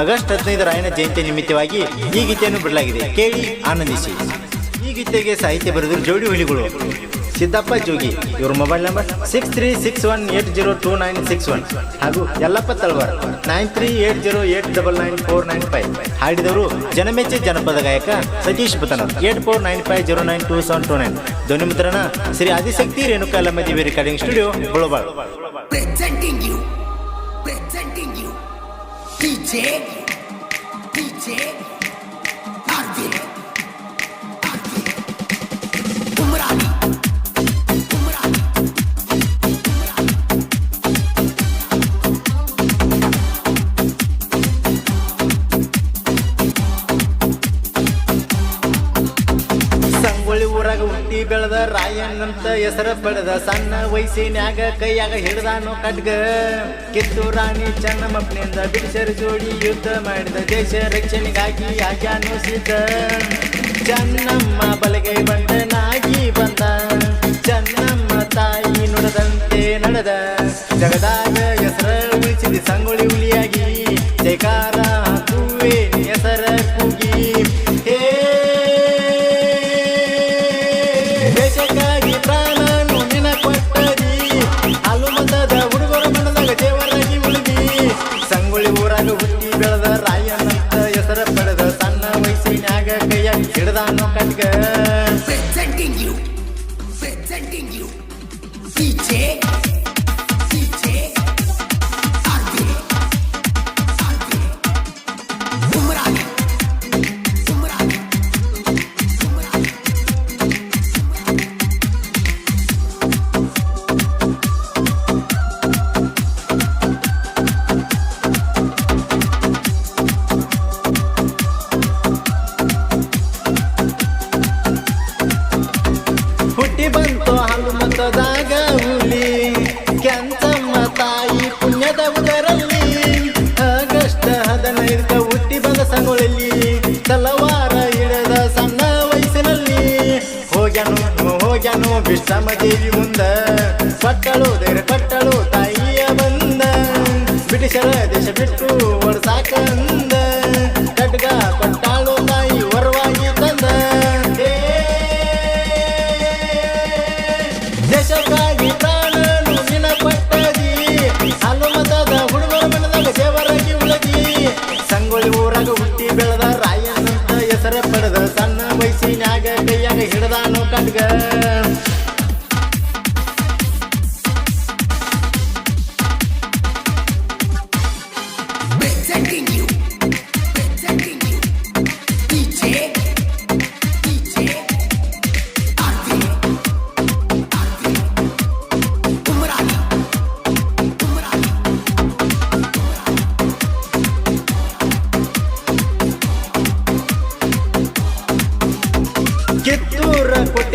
August ಹದಿನೈದು ರಾಯನ ಜಯಂತಿ ನಿಮಿತ್ತವಾಗಿ ಈ ಗೀತೆಯನ್ನು ಬಿಡಲಾಗಿದೆ. ಕೇಳಿ ಆನಂದಿಸಿ. ಈ ಗೀತೆಗೆ ಸಾಹಿತ್ಯ ಬರೆದು ಜೋಡಿ ಹುಲಿಗಳು. ಸಿದ್ದಪ್ಪ ಜೋಗಿ. ಇವ್ರ mobile number six three six one eight zero two nine six one ಹಾಗೂ Yallappa Talawar nine three eight zero eight double nine four nine five ಹಾಡಿದವರು ಜನಮೆಚ್ಚಿ ಜನಪದ ಗಾಯಕ Satish ಪುತನ eight four nine five zero nine two seven two nine ಧ್ವನಿ ಮುದ್ರಣ Shri Adishakti Renuka ಲಮ್ಮದೇವಿ recording studio Gulbal DJ DJ Arvin ಊರಾಗ ಹುಟ್ಟಿ ಬೆಳೆದ ರಾಯಣ್ಣಂತ ಹೆಸರ ಪಡೆದ ಸಣ್ಣ ವಯಸ್ಸಿನ್ಯಾಗ ಕೈಯಾಗ ಹಿಡ್ದಾನು ಕಡ್ಗ ಕಿತ್ತು ರಾಣಿ ಚೆನ್ನಮ್ಮಪ್ಪನಿಂದ ಬಿಡಿಸರ ಜೋಡಿ ಯುದ್ಧ ಮಾಡಿದ ದೇಶ ರಕ್ಷಣೆಗಾಗಿ ಆಗ್ಯಾನು ಸಿದ್ಧ. ಬಲಗೆ ಬಲಗೈ ಬಂದನಾಗಿ ಬಂದ. ಚನ್ನಮ್ಮ ತಾಯಿ ನುಡದಂತೆ ನಡೆದ. ಜಗದಾಗ ಹೆಸರ ಉಳಿಸಿದ, ಸಂಗೊಳ್ಳಿ ಹುಲಿಯಾಗಿ. ಜೈಕಾರ ಊರಾಗ ಹುಟ್ಟಿ ಬೆಳೆದ ರಾಯನಂತ ಹೆಸರ ಪಡೆದ ಸಣ್ಣ ವಯಸ್ಸಿನ್ಯಾಗ ಕೈಯಾಗಿ ಹಿಡ್ದಾನು ಕಟ್ಗ presenting you. Presenting you. DJ DJ. ಹೋಗ್ಯಾನು ವಿಶ್ರಮ ದೇವಿ ಮುಂದ ಕೊಟ್ಟಳು ದೇರ ಕೊಟ್ಟಳು ತಾಯಿಯ ಬಂದ. ಬ್ರಿಟಿಷರ ದೇಶ ಬಿಟ್ಟು ಒಡ್ಸಾಕಂದ ಉಳದಿ. ಸಂಗೊಳ್ಳಿ ಊರಾಗ ಹುಟ್ಟಿ ಬೆಳೆದ ರಾಯನಂತ ಹೆಸರ ಪಡೆದ ಸಣ್ಣ ವಯಸ್ಸಿನಾಗ ಕೈಯಾಗ ಹಿಡ್ದಾನು ಕಡ್ಗ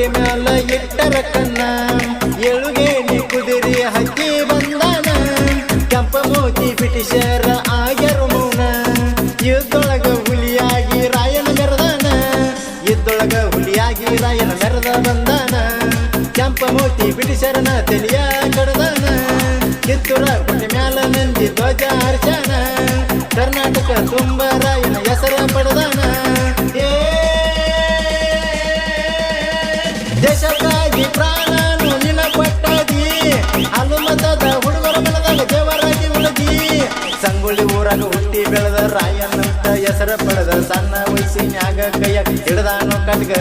ಕೊಟ್ಟಿ ಮ್ಯಾಲ ಇಟ್ಟರ ಕಣ್ಣ. ಏಳುಗೇಣಿ ಕುದಿರಿ ಹಕ್ಕಿ ಬಂದಾನ. ಕೆಂಪ ಮೋತಿ ಬ್ರಿಟಿಷರ ಆಗ್ಯರು ಮೌನ. ಇದ್ದೊಳಗ ಹುಲಿಯಾಗಿ ರಾಯನ ಮೆರೆದಾನ. ಇದ್ದೊಳಗ ಹುಲಿಯಾಗಿ ರಾಯನ ಮೆರೆದ ಬಂದಾನ. ಕೆಂಪ ಮೋತಿ ಬ್ರಿಟಿಷರನ ತಲಿಯ ಕಡದಾನ. ಕಿತ್ತೂರ ಕೊಟ್ಟಿ ಮ್ಯಾಲ ನಂದಿ ಧ್ವಜ ಅರ್ಚನ ಕರ್ನಾಟಕ ತುಂಬ ರಾಯನ ಹೆಸರ ಪಡೆದಾನ ಹೆಸರ ಪಡೆದ ಸಣ್ಣ ವಯಸ್ಸಿನ್ಯಾಗ ಕೈಯ ಹಿಡ್ದಾನೋ ಕಟ್ಗ